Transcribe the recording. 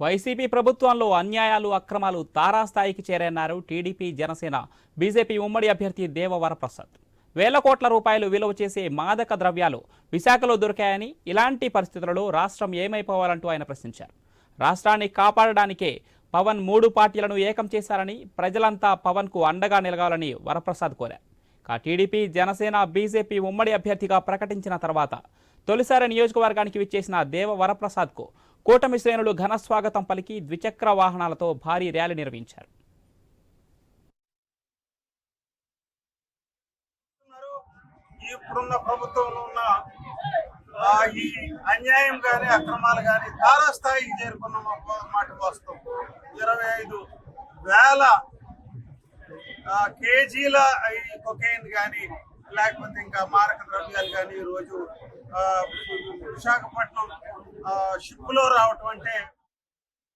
YCP ప్రభుత్వంలో అన్యాయాలు అక్రమాలు తారాస్థాయికి చేరన్నారు టీడీపీ జనసేన. బీజేపీ ఉమ్మడి అభ్యర్థి దేవ వరప్రసాద్ వేల కోట్ల రూపాయలు విలువ చేసే మాదక ద్రవ్యాలు విశాఖలో దొరికాయని ఇలాంటి పరిస్థితులలో రాష్ట్రం ఏమైపోవాలంటూ ఆయన ప్రశ్నించారు. రాష్ట్రాన్ని కాపాడడానికే పవన్ మూడు పార్టీలను ఏకం చేశారని ప్రజలంతా పవన్కు అండగా నిలగాలని వరప్రసాద్ కోరారు. టీడీపీ జనసేన బీజేపీ ఉమ్మడి అభ్యర్థిగా ప్రకటించిన తర్వాత తొలిసారి నియోజకవర్గానికి విచ్చేసిన దేవ వరప్రసాద్కు కూటమి శ్రేణులు ఘనస్వాగతం పలికి ద్విచక్ర వాహనాలతో భారీ ర్యాలీ నిర్వహించారు. ఇప్పుడున్న ప్రభుత్వంలో ఉన్న ఈ అన్యాయం కానీ అక్రమాలు కానీ తారాస్థాయికి చేరుకున్న మాట వాస్తవం ఇరవై ఐదు వేల కేజీల ఈ కొకైన్ కానీ లేకపోతే ఇంకా మారక ద్రవ్యాలు కానీ ఈరోజు ఆ, విశాఖపట్నం షిప్లో రావటం అంటే